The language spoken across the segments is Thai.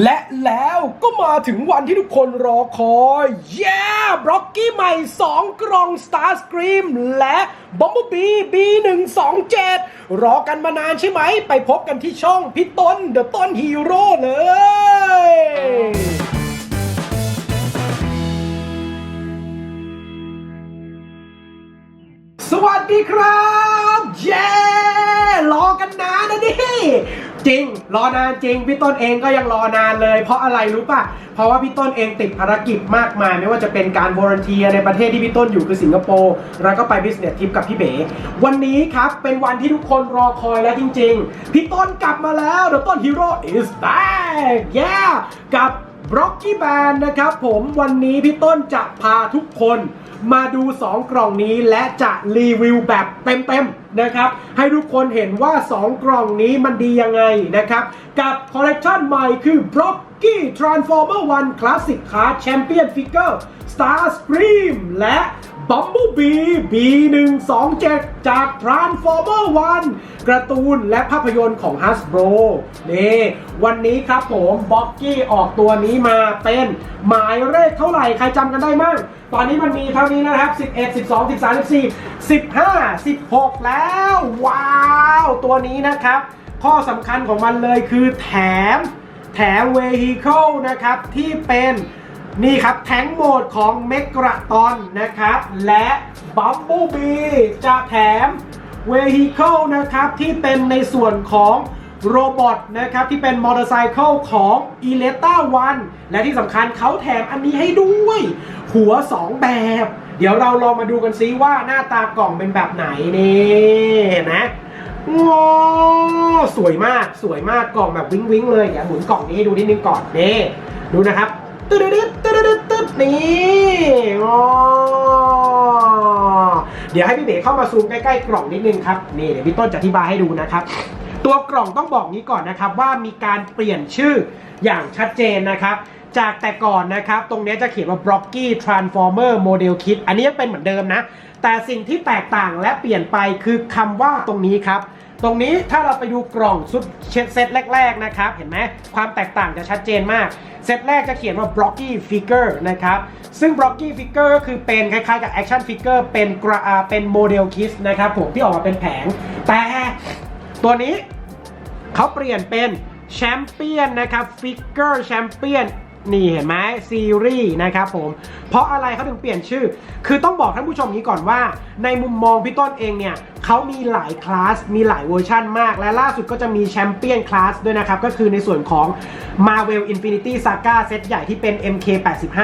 และแล้วก็มาถึงวันที่ทุกคนรอคอยเย้บล็อกกี้ใหม่ 2 กล่อง Star Scream และ Bumblebee B127 รอกันมานานใช่ไหม ไปพบกันที่ช่องพี่ต้น The ต้นฮีโร่เลยสวัสดีครับ เย้ รอกันนานนะดิ จริง รอนานจริง พี่ต้นเองก็ยังรอนานเลย เพราะอะไรรู้ป่ะ เพราะว่าพี่ต้นเองติดภารกิจมากมาย ไม่ว่าจะเป็นการบริเทียในประเทศที่พี่ต้นอยู่คือสิงคโปร์ แล้วก็ไปบิสเนสทริปกับพี่เบ๋วันนี้ครับ เป็นวันที่ทุกคนรอคอยแล้วจริง ๆ พี่ต้นกลับมาแล้ว The ต้นฮีโร่ is back yeah กับ บล็อกกี้แบนนะครับผมวันนี้พี่ต้นจะพาทุกคนมาดู 2 กล่องนี้และจะรีวิวแบบเต็มๆนะครับ ให้ทุกคนเห็นว่า 2 กล่องนี้มันดียังไงนะครับ กับคอลเลกชันใหม่คือ b r o c k y Transformer 1 Classic Card Champion Figure Star Scream และ Bumblebee B127 จาก Transformer 1การ์ตูนและภาพยนตร์ของ Hasbro นี่วันนี้ครับผมบ็อกกี้ออกตัวนี้มาเป็นหมายเลขเท่าไหร่ ใครจำกันได้มั่ง ตอนนี้มันมีเท่านี้นะครับ 11 12 13 14 15 16 แล้ว ว้าว ตัวนี้นะครับ ข้อสำคัญของมันเลยคือแถมแถม Vehicle นะครับ ที่เป็น นี่ครับแทงโหมดของเมกราตอนนะครับ และ Bumblebee จะแถม Vehicle นะครับ ที่เป็นในส่วนของโรบอทนะครับ ที่เป็นมอเตอร์ไซค์ของ e l e t a 1และที่สำคัญเขาแถมอันนี้ให้ด้วย หัว 2 แบบ เดี๋ยวเราลองมาดูกันซิว่าหน้าตากล่องเป็นแบบไหนนี่เห็นไหมโอ้สวยมากสวยมากกล่องแบบวิ้งวิ้งเลยเดี๋ยวหมุนกล่องนี้ให้ดูนิดนึงก่อนนี่ดูนะครับ ตึ๊ดตึ๊ดตึ๊ดตึ๊ดตึ๊ดนี่อ๋อเดี๋ยวให้พี่เบ๋เข้ามาซูมใกล้ๆกล่องนิดนึงครับนี่เดี๋ยวพี่ต้นจะอธิบายให้ดูนะครับตัวกล่องต้องบอกนี้ก่อนนะครับว่ามีการเปลี่ยนชื่ออย่างชัดเจนนะครับ จากแต่ก่อนนะครับ ตรงนี้จะเขียนว่า Blocky Transformer Model Kit อันนี้ยังเป็นเหมือนเดิมนะ แต่สิ่งที่แตกต่างและเปลี่ยนไปคือคำว่าตรงนี้ครับ ตรงนี้ถ้าเราไปดูกล่องชุดเซตแรก ๆ นะครับ เห็นไหมความแตกต่างจะชัดเจนมาก เซตแรกจะเขียนว่า Blocky Figure นะครับ ซึ่ง Blocky Figure ก็คือเป็นคล้ายๆกับ Action Figure เป็นกระอ่าเป็นโมเดลคิสนะครับผมที่ออกมาเป็นแผง แต่ตัวนี้เขาเปลี่ยนเป็นแชมเปี้ยนนะครับฟิกเกอร์แชมเปี้ยน นี่เห็นไหมซีรีส์นะครับผม เพราะอะไรเขาถึงเปลี่ยนชื่อ คือต้องบอกท่านผู้ชมนี้ก่อนว่า ในมุมมองพี่ต้นเองเนี่ยเขามีหลายคลาส มีหลายเวอร์ชั่นมาก และล่าสุดก็จะมีแชมเปี้ยนคลาสด้วยนะครับ ก็คือในส่วนของ Marvel Infinity Saga เซตใหญ่ที่เป็น MK85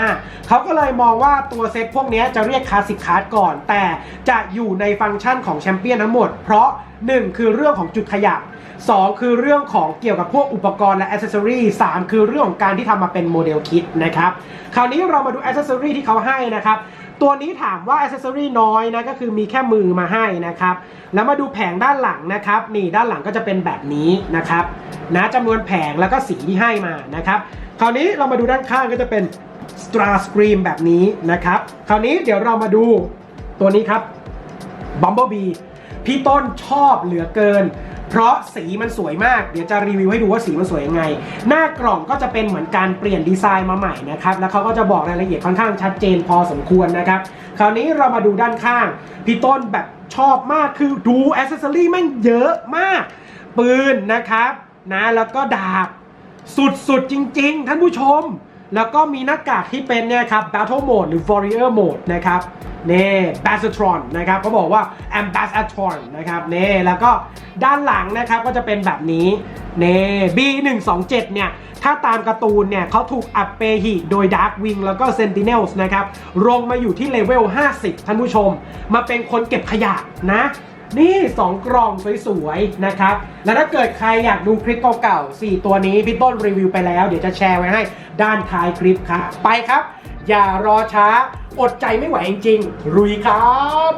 เขาก็เลยมองว่าตัวเซตพวกนี้จะเรียกคลาสสิกคาร์ดก่อน แต่จะอยู่ในฟังก์ชันของแชมเปี้ยนทั้งหมด เพราะ 1 คือเรื่องของจุดขยับ 2 คือเรื่องของเกี่ยวกับพวกอุปกรณ์และอ c เซ s ซอรี่3คือเรื่องของการที่ทำมาเป็นโมเดลคิดนะครับ คราวนี้เรามาดูอ c เซ s ซอรี่ที่เขาให้นะครับ ตัวนี้ถามว่าอ c เซ s ซอรี่น้อยนะก็คือมีแค่มือมาให้นะครับ แล้วมาดูแผงด้านหลังนะครับนี่ด้านหลังก็จะเป็นแบบนี้นะครับนะจำนวนแผงแล้วก็สีที่ให้มานะครับคราวนี้เรามาดูด้านข้างก็จะเป็น Star Scream แบบนี้นะครับ คราวนี้เดี๋ยวเรามาดูตัวนี้ครับ Bumblebee พี่ต้นชอบเหลือเกิน เพราะสีมันสวยมาก เดี๋ยวจะรีวิวให้ดูว่าสีมันสวยยังไง หน้ากล่องก็จะเป็นเหมือนการเปลี่ยนดีไซน์มาใหม่นะครับ แล้วเขาก็จะบอกรายละเอียดค่อนข้างชัดเจนพอสมควรนะครับ คราวนี้เรามาดูด้านข้าง พี่ต้นแบบชอบมากคือดูอ c เซ s ซอรี่แม่งเยอะมาก ปืนนะครับนะแล้วก็ดาบสุดๆจริง ๆ ท่านผู้ชม แล้วก็มีหน้ากากที่เป็นเนี่ยครับ Battle Mode หรือ Warrior Mode นะครับนี่ b a s t r o n นะครับเขาบอกว่า Ambassador นะครับนี่แล้วก็ด้านหลังนะครับก็จะเป็นแบบนี้นี่ B127 เนี่ยถ้าตามการ์ตูนเนี่ยเขาถูกอัปเปหิโดย Dark Wing แล้วก็ Sentinels นะครับลงมาอยู่ที่เลเวล 50 ท่านผู้ชม มาเป็นคนเก็บขยะนะ นี่ 2 กล่องสวยๆนะครับ แล้วถ้าเกิดใครอยากดูคลิปเก่าๆ 4 ตัวนี้พี่ต้นรีวิวไปแล้ว เดี๋ยวจะแชร์ไว้ให้ด้านท้ายคลิปครับ ไปครับ อย่ารอช้า อดใจไม่ไหวจริงๆรุยครับ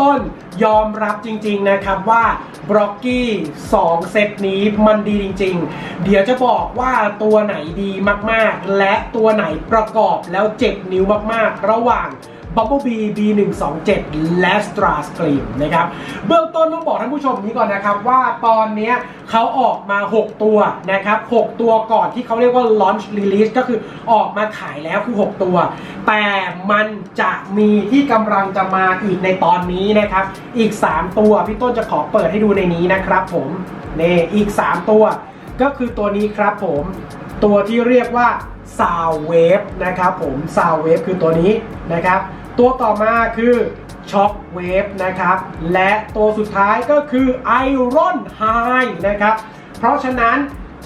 ต้นยอมรับจริงๆนะครับว่าบล็อกกี้2เซตนี้มันดีจริง ๆ เดี๋ยวจะบอกว่าตัวไหนดีมากๆ และตัวไหนประกอบแล้วเจ็บนิ้วมากๆ ระหว่าง Bumblebee B127 และ Star Scream นะครับเบื้องต้นต้องบอกท่านผู้ชมนี้ก่อนนะครับว่าตอนนี้เขาออกมา 6 ตัวนะครับ 6 ตัวก่อนที่เขาเรียกว่า launch release ก็คือออกมาขายแล้วคือ 6 ตัว แต่มันจะมีที่กำลังจะมาอีกในตอนนี้นะครับ อีก 3 ตัว พี่ต้นจะขอเปิดให้ดูในนี้นะครับผมนี่อีก 3 ตัว ก็คือตัวนี้ครับผม ตัวที่เรียกว่า Sound Wave นะครับผม Sound Wave คือตัวนี้นะครับ ตัวต่อมาคือ Shock Wave นะครับ และตัวสุดท้ายก็คือ Iron High นะครับ เพราะฉะนั้น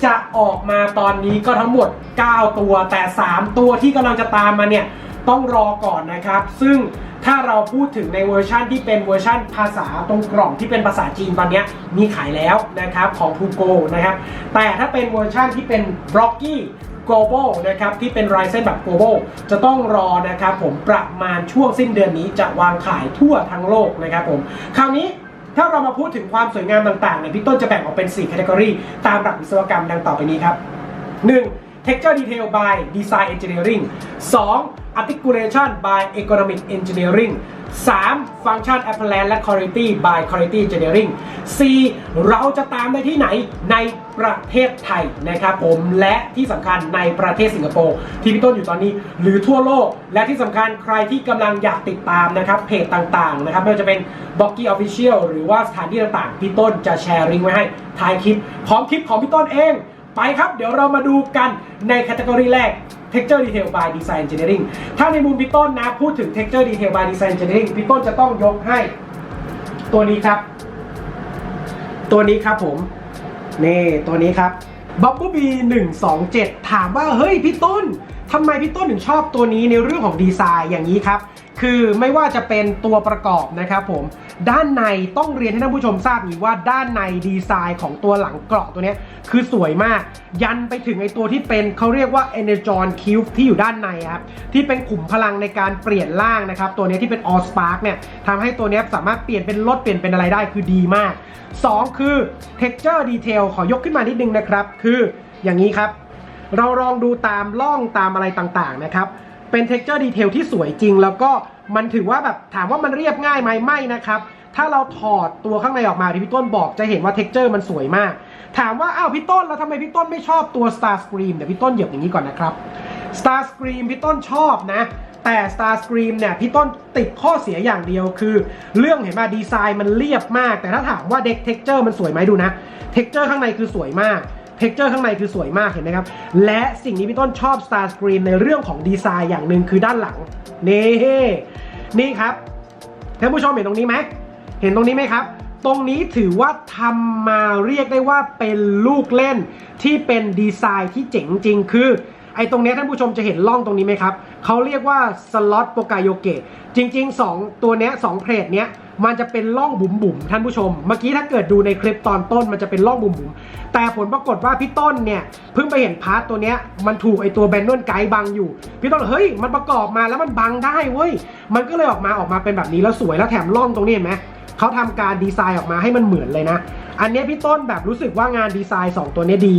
จะออกมาตอนนี้ก็ทั้งหมด 9 ตัวแต่ 3 ตัวที่กำลังจะตามมาเนี่ยต้องรอก่อนนะครับ ซึ่งถ้าเราพูดถึงในเวอร์ชันที่เป็นเวอร์ชันภาษาตรงกล่องที่เป็นภาษาจีนตอนนี้มีขายแล้วนะครับของ t ูโกนะครับ แต่ถ้าเป็นเวอร์ชันที่เป็น b l o c k y global นะครับที่เป็น Ryzen แบบ global จะต้องรอนะครับผมประมาณช่วงสิ้นเดือนนี้จะวางขายทั่วทั้งโลกนะครับผมคราวนี้ถ้าเรามาพูดถึงความสวยงามต่างๆเนี่ยพี่ต้นจะแบ่งออกเป็น 4 category ตามหลักวิศวกรรมดังต่อไปนี้ครับ 1. Texture Detail by Design Engineering 2. Articulation by Economic Engineering 3. Function Apparent และ Quality by Quality Engineering 4. เราจะตามได้ที่ไหนในประเทศไทยนะครับผมและที่สำคัญในประเทศสิงคโปร์ที่พี่ต้นอยู่ตอนนี้ หรือทั่วโลก และที่สำคัญใครที่กำลังอยากติดตามนะครับเพจต่างๆนะครับไม่ว่าจะเป็น b o g g y Official หรือว่าสถานที่ต่างๆ พี่ต้นจะแชร์ลิงก์ไว้ให้ท้ายคลิปพร้อมคลิปของพี่ต้นเอง ไปครับ เดี๋ยวเรามาดูกันในแคตตากรีแรก Texture Detail by Design Engineering ถ้าในมุมพี่ต้นนะ พูดถึง Texture Detail by Design Engineering พี่ต้นจะต้องยกให้ตัวนี้ครับ ตัวนี้ครับผม นี่ตัวนี้ครับ Bumblebee 127ถามว่า เฮ้ยพี่ต้นทำไมพี่ต้นถึงชอบตัวนี้ในเรื่องของดีไซน์อย่างนี้ครับ คือไม่ว่าจะเป็นตัวประกอบนะครับผมด้านในต้องเรียนให้ท่านผู้ชมทราบอีกว่าด้านในดีไซน์ของตัวหลังเกราะตัวนี้คือสวยมาก ยันไปถึงไอตัวที่เป็นเขาเรียกว่า Energon Cube ที่อยู่ด้านในครับที่เป็นขุมพลังในการเปลี่ยนร่างนะครับตัวนี้ที่เป็น All Spark เนี่ยทำให้ตัวนี้สามารถเปลี่ยนเป็นรถเปลี่ยนเป็นอะไรได้คือดีมาก 2 คือ Texture Detail ขอยกขึ้นมานิดนึงนะครับ คืออย่างนี้ครับ เราลองดูตามล่องตามอะไรต่างๆนะครับ เป็น texture detail ที่สวยจริง แล้วก็มันถือว่าแบบถามว่ามันเรียบง่ายไหมไม่นะครับ ถ้าเราถอดตัวข้างในออกมาที่พี่ต้นบอกจะเห็นว่า texture มันสวยมาก ถามว่าอ้าวพี่ต้นแล้วทำไมพี่ต้นไม่ชอบตัว star scream เดี๋ยวพี่ต้นเหยียบอย่างนี้ก่อนนะครับ star scream พี่ต้นชอบนะแต่ Star Scream เนี่ยพี่ต้นติดข้อเสียอย่างเดียวคือ เรื่องเห็นป่ะดีไซน์มันเรียบมาก แต่ถ้าถามว่าเด็กเท็กเจอร์มันสวยไหมดูนะเท็กเจอร์ข้างในคือสวยมาก เท็กเจอร์ข้างในคือสวยมากเห็นไหมครับ และสิ่งนี้พี่ต้นชอบ Star Scream ในเรื่องของดีไซน์อย่างหนึ่งคือด้านหลัง นี่นี่ครับท่านผู้ชมเห็นตรงนี้ไหมเห็นตรงนี้ไหมครับ ตรงนี้ถือว่าทำมาเรียกได้ว่าเป็นลูกเล่นที่เป็นดีไซน์ที่เจ๋งจริงคือ ไอ้ตรงนี้ท่านผู้ชมจะเห็นร่องตรงนี้ไหมครับเขาเรียกว่าสล็อตโปกาโยเกะจริง ๆ 2 ตัวเนี้ยสองเพลทเนี้ยมันจะเป็นร่องบุ๋มๆท่านผู้ชม เมื่อกี้ถ้าเกิดดูในคลิปตอนต้นมันจะเป็นร่องบุ๋มๆแต่ผลปรากฏว่าพี่ต้นเนี่ยเพิ่งไปเห็นพาร์ทตัวเนี้ยมันถูกไอตัวแบนนวลไกด์บังอยู่ พี่ต้นเฮ้ยมันประกอบมาแล้วมันบังได้เว้ยมันก็เลยออกมาออกมาเป็นแบบนี้แล้วสวยแล้วแถมร่องตรงนี้เห็นไหมเขาทำการดีไซน์ออกมาให้มันเหมือนเลยนะ อันนี้พี่ต้นแบบรู้สึกว่างานดีไซน์ 2 ตัวนี้ดี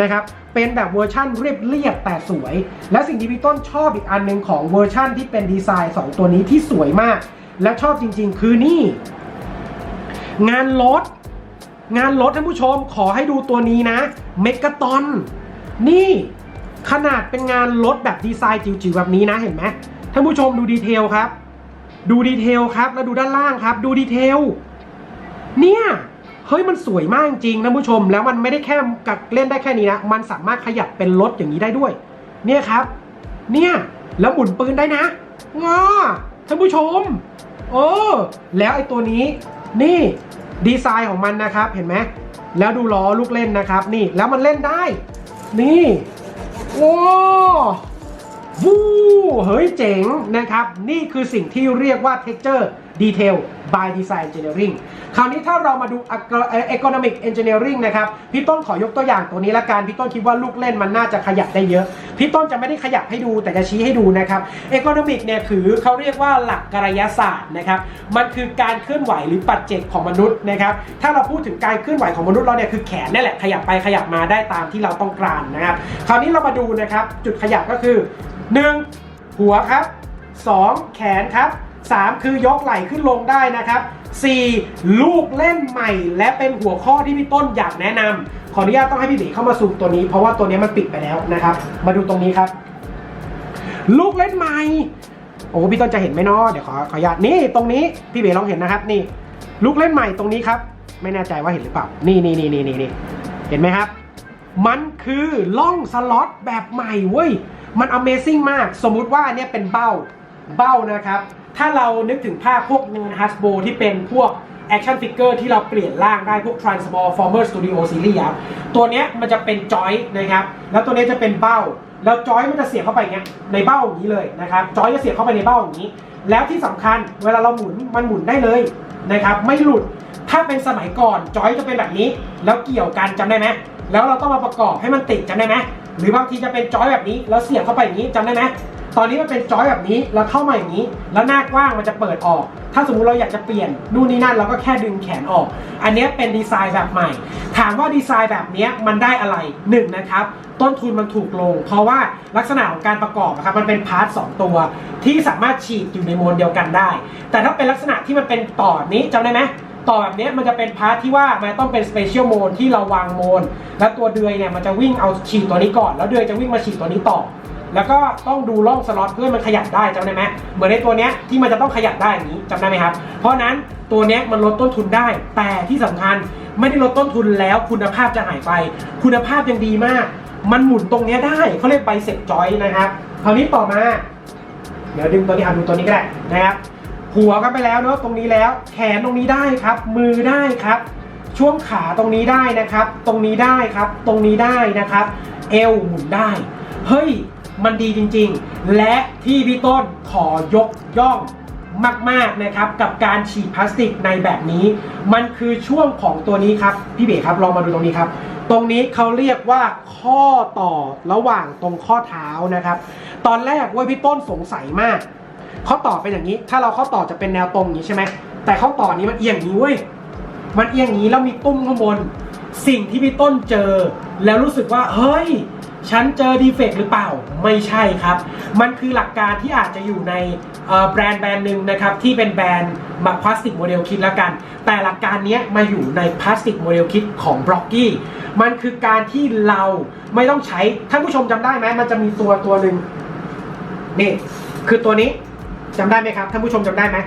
นะครับ เป็นแบบเวอร์ชั่นเรียบเรียบแต่สวย และสิ่งที่พี่ต้นชอบอีกอันหนึ่งของเวอร์ชั่นที่เป็นดีไซน์ 2 ตัวนี้ที่สวยมาก และชอบจริงๆ คือนี่ งานรถงานรถท่านผู้ชมขอให้ดูตัวนี้นะเมกะตอนนี่ขนาดเป็นงานรถแบบดีไซน์จิ๋วๆแบบนี้นะเห็นไหมท่านผู้ชมดูดีเทลครับ ดูดีเทลครับแล้วดูด้านล่างครับ ดูดีเทลเนี่ย เฮ้ยมันสวยมากจริงท่านผู้ชม แล้วมันไม่ได้แค่กักเล่นได้แค่นี้นะมันสามารถขยับเป็นรถอย่างนี้ได้ด้วย เนี่ยครับ เนี่ยแล้วหมุนปืนได้นะงอท่านผู้ชมโอ้แล้วไอ้ตัวนี้ นี่ดีไซน์ของมันนะครับเห็นไหมแล้วดูล้อลูกเล่นนะครับ นี่แล้วมันเล่นได้ นี่โอ้วู้เฮ้ยเจ๋งนะครับ นี่คือสิ่งที่เรียกว่าเท็กเจอร์ texture Detail by Design Engineering คราวนี้ถ้าเรามาดู Economic Engineering นะครับ พี่ต้นขอยกตัวอย่างตัวนี้ละกัน พี่ต้นคิดว่าลูกเล่นมันน่าจะขยับได้เยอะ พี่ต้นจะไม่ได้ขยับให้ดูแต่จะชี้ให้ดูนะครับ Economic เนี่ยคือเขาเรียกว่าหลักกายศาสตร์นะครับ มันคือการเคลื่อนไหวหรือปัจเจกของมนุษย์นะครับ ถ้าเราพูดถึงการเคลื่อนไหวของมนุษย์เราเนี่ยคือแขนนี่แหละขยับไปขยับมาได้ตามที่เราต้องการนะครับ คราวนี้เรามาดูนะครับจุดขยับก็คือ 1. หัวครับ 2. แขนครับ 3. คือยกไหล่ขึ้นลงได้นะครับ 4. ลูกเล่นใหม่ และเป็นหัวข้อที่พี่ต้นอยากแนะนำขออนุญาตต้องให้พี่บีเข้ามาซูมตัวนี้ เพราะว่าตัวนี้มันปิดไปแล้วนะครับ มาดูตรงนี้ครับ ลูกเล่นใหม่ โอ้พี่ต้นจะเห็นไหมเนาะเดี๋ยวขอขออนุญาตนี่ตรงนี้พี่เบลองเห็นนะครับ นี่ ลูกเล่นใหม่ตรงนี้ครับ ไม่แน่ใจว่าเห็นหรือเปล่า นี่นี่นี่นี่นี่เห็นไหมครับ มันคือล่องสล็อตแบบใหม่เว้ยมัน Amazing มาก สมมุติว่าเนี่ยเป็นเบ้า เบ้านะครับ ถ้าเรานึกถึงภาพพวกงาน Hasbro ที่เป็นพวก Action Figure ที่เราเปลี่ยนร่างได้พวก Transformer Studio Series ครับ ตัวเนี้ยมันจะเป็นจอยนะครับ แล้วตัวเนี้ยจะเป็นเบ้า แล้วจอยมันจะเสียบเข้าไปเงี้ยในเบ้าอย่างนี้เลยนะครับ จอยจะเสียบเข้าไปในเบ้าอย่างนี้ แล้วที่สำคัญเวลาเราหมุนมันหมุนได้เลยนะครับ ไม่หลุด ถ้าเป็นสมัยก่อนจอยจะเป็นแบบนี้ แล้วเกี่ยวกันจำได้ไหม แล้วเราต้องมาประกอบให้มันติดจำได้ไหม หรือบางทีจะเป็นจอยแบบนี้ แล้วเสียบเข้าไปอย่างนี้จำได้ไหมตอนนี้มันเป็นจอยแบบนี้แล้วเข้ามาอย่างนี้ แล้วหน้ากว้างมันจะเปิดออก ถ้าสมมุติเราอยากจะเปลี่ยนนู่นนี่นั่นเราก็แค่ดึงแขนออก อันนี้เป็นดีไซน์แบบใหม่ ถามว่าดีไซน์แบบนี้มันได้อะไรหนึ่งนะครับต้นทุนมันถูกลง เพราะว่าลักษณะของการประกอบนะครับมันเป็นพาร์ทสองตัว ที่สามารถฉีดอยู่ในโมนเดียวกันได้ แต่ถ้าเป็นลักษณะที่มันเป็นต่อนี้จำได้ไหม ต่อแบบนี้มันจะเป็นพาร์ทที่ว่ามันต้องเป็นสเปเชียลโ d นที่เราวางโ d นแล้วตัวเดือยเนี่ยมันจะวิ่งเอาฉีดตัวนี้ก่อน แล้วเดือยจะวิ่งมาฉีดตัวนี้ต่อ แล้วก็ต้องดูร่องสล็อตเพื่อมันขยับได้จำได้ไหมเหมือนในตัวเนี้ยที่มันจะต้องขยับได้อย่างนี้จำได้ไหมครับ เพราะนั้นตัวเนี้ยมันลดต้นทุนได้ แต่ที่สำคัญไม่ได้ลดต้นทุนแล้วคุณภาพจะหายไป คุณภาพยังดีมาก มันหมุนตรงเนี้ยได้เขาเรียกไบเซ็ปจอยนะครับคราวนี้ต่อมา เดี๋ยวดึงตัวนี้อะดูตัวนี้ก็ได้นะครับ หัวกันไปแล้วเนาะตรงนี้แล้ว แขนตรงนี้ได้ครับ มือได้ครับ ช่วงขาตรงนี้ได้นะครับ ตรงนี้ได้ครับ ตรงนี้ได้นะครับ เอวหมุนได้ เฮ้ย มันดีจริงๆ และที่พี่ต้นขอยกย่องมากๆนะครับ กับการฉีดพลาสติกในแบบนี้ มันคือช่วงของตัวนี้ครับ พี่เบ๋ครับลองมาดูตรงนี้ครับ ตรงนี้เขาเรียกว่าข้อต่อระหว่างตรงข้อเท้านะครับ ตอนแรกว้ยพี่ต้นสงสัยมาก ข้อต่อเป็นอย่างนี้ ถ้าเราข้อต่อจะเป็นแนวตรงอย่างนี้ใช่ไหมแต่ข้อต่อนี้มันเอียงอย่างนี้เว้ยมันเอียงอย่างนี้แล้วมีตุ้มข้างบน สิ่งที่พี่ต้นเจอ แล้วรู้สึกว่าเฮ้ยฉันเจอดีเฟกต์หรือเปล่าไม่ใช่ครับ มันคือหลักการที่อาจจะอยู่ในแบรนด์แบรนด์หนึ่งนะครับ ที่เป็นแบรนด์มาพลาสติกโมเดลคิดละกัน แต่หลักการนี้มาอยู่ในพลาสติกโมเดลคิดของบล็อกกี้มันคือการที่เราไม่ต้องใช้ท่านผู้ชมจำได้ไหมมันจะมีตัวตัวหนึ่งนี่คือตัวนี้ จำได้ไหมครับ ท่านผู้ชมจำได้ไหม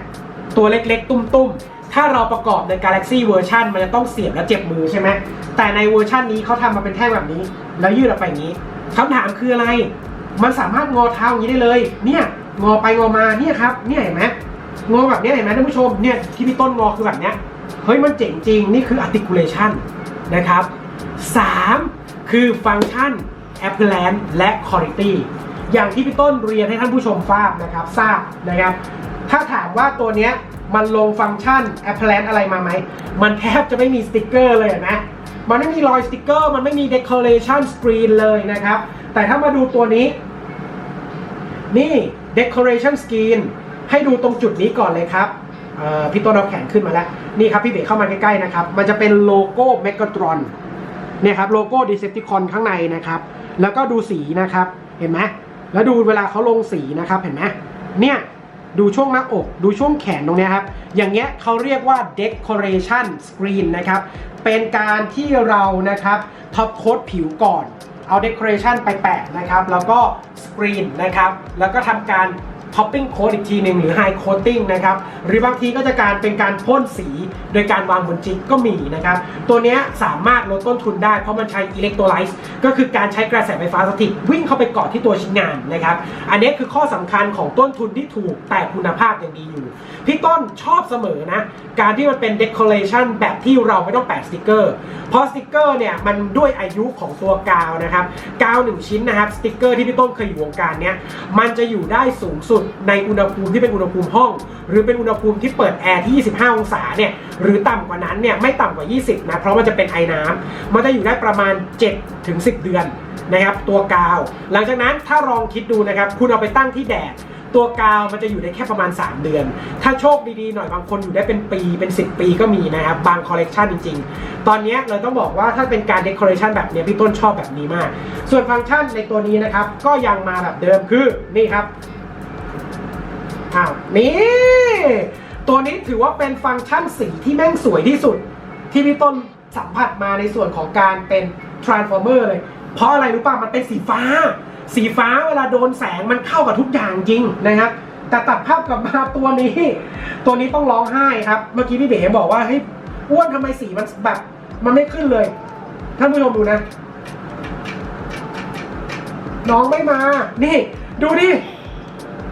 ตัวเล็กๆ ตุ้มๆ ถ้าเราประกอบใน Galaxy เวอร์ชันมันจะต้องเสียบแล้วเจ็บมือใช่ไหม แต่ในเวอร์ชันนี้เขาทำมาเป็นแท่งแบบนี้ แล้วยืดออกไปอย่างนี้คำถามคืออะไร มันสามารถงอเท้าอย่างนี้ได้เลย เนี่ยงอไปงอมาเนี่ยครับ เนี่ยเห็นไหมงอแบบนี้เห็นไหมท่านผู้ชม เนี่ยที่พี่ต้นงอคือแบบเนี้ย เฮ้ยมันเจ๋งจริง นี่คือ articulation นะครับ 3 คือฟังก์ชัน appearance และ quality อย่างที่พี่ต้นเรียนให้ท่านผู้ชมทราบนะครับทราบนะครับ ถ้าถามว่าตัวเนี้ยมันลงฟังก์ชัน appearance อะไรมาไหม มันแทบจะไม่มีสติกเกอร์เลยนะ มันไม่มีรอยสติกเกอร์ มันไม่มี decoration screen เลยนะครับ แต่ถ้ามาดูตัวนี้ นี่ decoration screen ให้ดูตรงจุดนี้ก่อนเลยครับพี่ต้นเอาแขนขึ้นมาแล้ว นี่ครับพี่เบ๋เข้ามาใกล้ๆนะครับ มันจะเป็นโลโก้ Megatron เนี่ยครับโลโก้ Decepticon ข้างในนะครับ แล้วก็ดูสีนะครับ เห็นไหม แล้วดูเวลาเขาลงสีนะครับเห็นไหมเนี่ยดูช่วงหน้าอก ดูช่วงแขนตรงนี้ครับ อย่างเงี้ยเขาเรียกว่า decoration screen นะครับ เป็นการที่เรานะครับท็อปโค้ดผิวก่อน เอา decoration ไปแปะนะครับ แล้วก็ screen นะครับ แล้วก็ทำการ topping coat อีกทีหนึ่งหรือ high coating นะครับหรือบางทีก็จะการเป็นการพ่นสีโดยการวางบนจิ๊กก็มีนะครับ ตัวนี้สามารถลดต้นทุนได้เพราะมันใช้ electrolyte ก็คือการใช้กระแสไฟฟ้าสถิตวิ่งเข้าไปเกาะที่ตัวชิ้นงานนะครับ อันนี้คือข้อสำคัญของต้นทุนที่ถูกแต่คุณภาพยังดีอยู่ พี่ต้นชอบเสมอนะ การที่มันเป็น decoration แบบที่เราไม่ต้องแปะสติกเกอร์เพราะสติกเกอร์เนี่ยมันด้วยอายุของตัวกาวนะครับกาวหนึ่งชิ้นนะครับสติกเกอร์ที่พี่ต้นเคยอยู่วงการเนี้ยมันจะอยู่ได้สูงสุดดในอุณหภูมิที่เป็นอุณหภูมิห้อง หรือเป็นอุณหภูมิที่เปิดแอร์ที่ 25 องศาเนี่ยหรือต่ำกว่านั้นเนี่ยไม่ต่ำกว่า 20 นะ เพราะมันจะเป็นไอน้ำมันจะอยู่ได้ประมาณ 7 ถึง 10 เดือนนะครับ ตัวกาว หลังจากนั้นถ้าลองคิดดูนะครับ คุณเอาไปตั้งที่แดดตัวกาวมันจะอยู่ได้แค่ประมาณ 3 เดือน ถ้าโชคดีๆหน่อยบางคนอยู่ได้เป็นปีเป็น 10 ปีก็มีนะครับ บางคอลเลกชันจริง ๆ ตอนนี้เลยต้องบอกว่าถ้าเป็นการเดคอเรชันแบบนี้พี่ต้นชอบแบบนี้มาก ส่วนฟังก์ชันในตัวนี้นะครับ ก็ยังมาแบบเดิมคือนี่ครับ อ้าวนี่ตัวนี้ถือว่าเป็นฟังก์ชันสีที่แม่งสวยที่สุด ที่พี่ต้นสัมผัสมาในส่วนของการเป็น transformer เลย เพราะอะไรรู้ป่ะมันเป็นสีฟ้า สีฟ้าเวลาโดนแสงมันเข้ากับทุกอย่างจริงนะครับแต่ตัดภาพกลับมาตัวนี้ ตัวนี้ต้องร้องไห้ครับ เมื่อกี้พี่เบ๋บอกว่าเฮ้ยอ้วนทำไมสีมันแบบ มันไม่ขึ้นเลยท่านผู้ชมดูนะ น้องไม่มา นี่ ดูดิ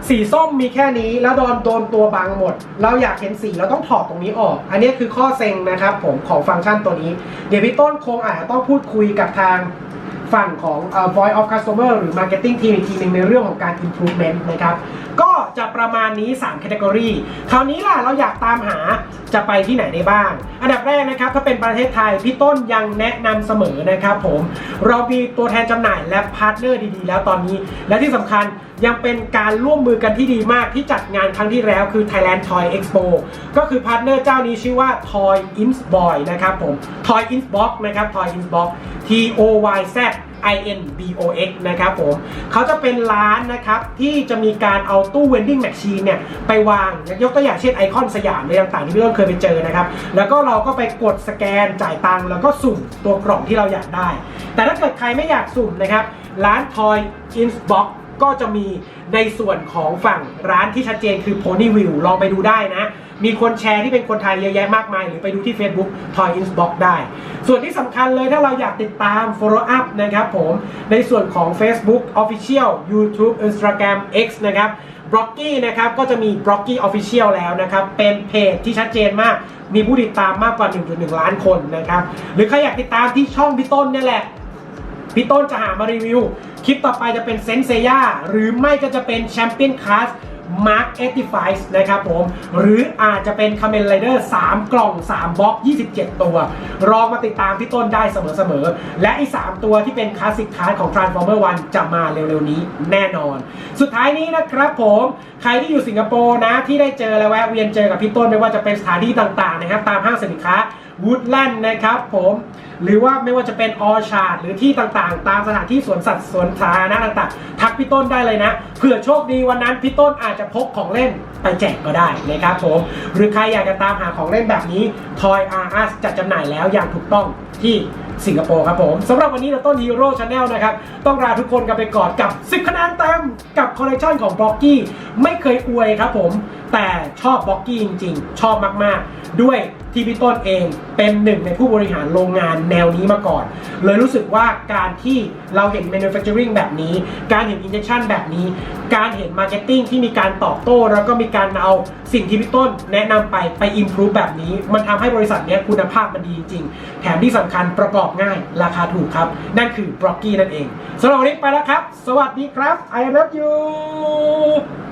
สีส้มมีแค่นี้แล้วโดนโดนตัวบังหมด เราอยากเห็นสีเราต้องถอดตรงนี้ออก อันนี้คือข้อเซ็งนะครับผมของฟังก์ชันตัวนี้ เดี๋ยวพี่ต้นคงอาจจะต้องพูดคุยกับทางฝั่งของ voice of customer หรือ marketing team อีกทีหนึ่งในเรื่องของการ improvement นะครับ ก็จะประมาณนี้3 category คราวนี้ล่ะเราอยากตามหาจะไปที่ไหนได้บ้าง อันดับแรกนะครับถ้าเป็นประเทศไทยพี่ต้นยังแนะนำเสมอนะครับผมเรามีตัวแทนจำหน่ายและพาร์ทเนอร์ดีๆ แล้วตอนนี้ และที่สำคัญยังเป็นการร่วมมือกันที่ดีมากที่จัดงานครั้งที่แล้วคือ Thailand Toy Expo ก็คือพาร์ทเนอร์เจ้านี้ชื่อว่า Toy Ins Boy นะครับผม Toy Ins Box นะครับ Toy Ins Box T O Y Z I N B O X นะครับผมเขาจะเป็นร้านนะครับที่จะมีการเอาตู้ vending machine เนี่ยไปวางยกตัวอย่างเช่นไอคอนสยามในต่างๆที่พี่ต้นเคยไปเจอนะครับ แล้วก็เราก็ไปกดสแกนจ่ายตังค์แล้วก็สุ่มตัวกล่องที่เราอยากได้ แต่ถ้าเกิดใครไม่อยากสุ่มนะครับ ร้าน Toy Inbox ก็จะมีในส่วนของฝั่งร้านที่ชัดเจนคือ Ponyville ลองไปดูได้นะ มีคนแชร์ที่เป็นคนไทยเยอะแยะมากมาย หรือไปดูที่ Facebook Toy Ins Box ได้ ส่วนที่สำคัญเลยถ้าเราอยากติดตาม follow up นะครับผมในส่วนของ Facebook Official YouTube Instagram X นะครับ b l o c k y นะครับก็จะมี b l o c k y Official แล้วนะครับ เป็นเพจที่ชัดเจนมาก มีผู้ติดตามมากกว่า 1.1 ล้านคนนะครับ หรือใครอยากติดตามที่ช่องพี่ต้นเนี่ยแหละ พี่ต้นจะหามารีวิว คลิปต่อไปจะเป็นเซนเซียหรือไม่ก็จะเป็นแชมเปี้ยนคลาส มาร์คเอติฟายนะครับผม หรืออาจจะเป็นคาเมนไรเดอร์3กล่อง 3 บล็อก 27 ตัว รองมาติดตามพี่ต้นได้เสมอๆ และอีก 3 ตัวที่เป็นคลาสสิกคาร์ของ Transformer 1 จะมาเร็วๆ นี้แน่นอน สุดท้ายนี้นะครับผม ใครที่อยู่สิงคโปร์นะ ที่ได้เจอและแวะเวียนเจอกับพี่ต้นไม่ว่าจะเป็นสถานที่ต่างๆนะครับตามห้างสินค้า วูดแลนด์นะครับผมหรือว่าไม่ว่าจะเป็นออชาร์ดหรือที่ต่างๆ ตามสถานที่สวนสัตว์สวนสาธารณะต่างๆ ทักพี่ต้นได้เลยนะเผื่อโชคดีวันนั้นพี่ต้นอาจจะพกของเล่นไปแจกก็ได้นะครับผมหรือใครอยากจะตามหาของเล่นแบบนี้ Toy R Us จัดจำหน่ายแล้วอย่างถูกต้องที่สิงคโปร์ครับผมสำหรับวันนี้เราต้นฮีโร่ชาแนลนะครับ ต้องลาทุกคนกันไปก่อนกับ 10 คะแนนเต็มกับคอลเลคชันของบล็อกกี้ไม่เคยอวยครับผม แต่ชอบบล็อกกี้จริง ๆ ชอบมากๆ ด้วย ที่พี่ต้นเองเป็นหนึ่งในผู้บริหารโรงงานแนวนี้มาก่อน เลยรู้สึกว่าการที่เราเห็น manufacturing แบบนี้ การเห็น injection แบบนี้ การเห็น marketing ที่มีการตอบโต้ แล้วก็มีการเอาสิ่งที่พี่ต้นแนะนำไปไป improve แบบนี้ มันทำให้บริษัทนี้คุณภาพมันดีจริง แถมที่สำคัญประกอบง่าย ราคาถูกครับ นั่นคือบล็อกกี้นั่นเองสำหรับวันนี้ไปแล้วครับ สวัสดีครับ I love you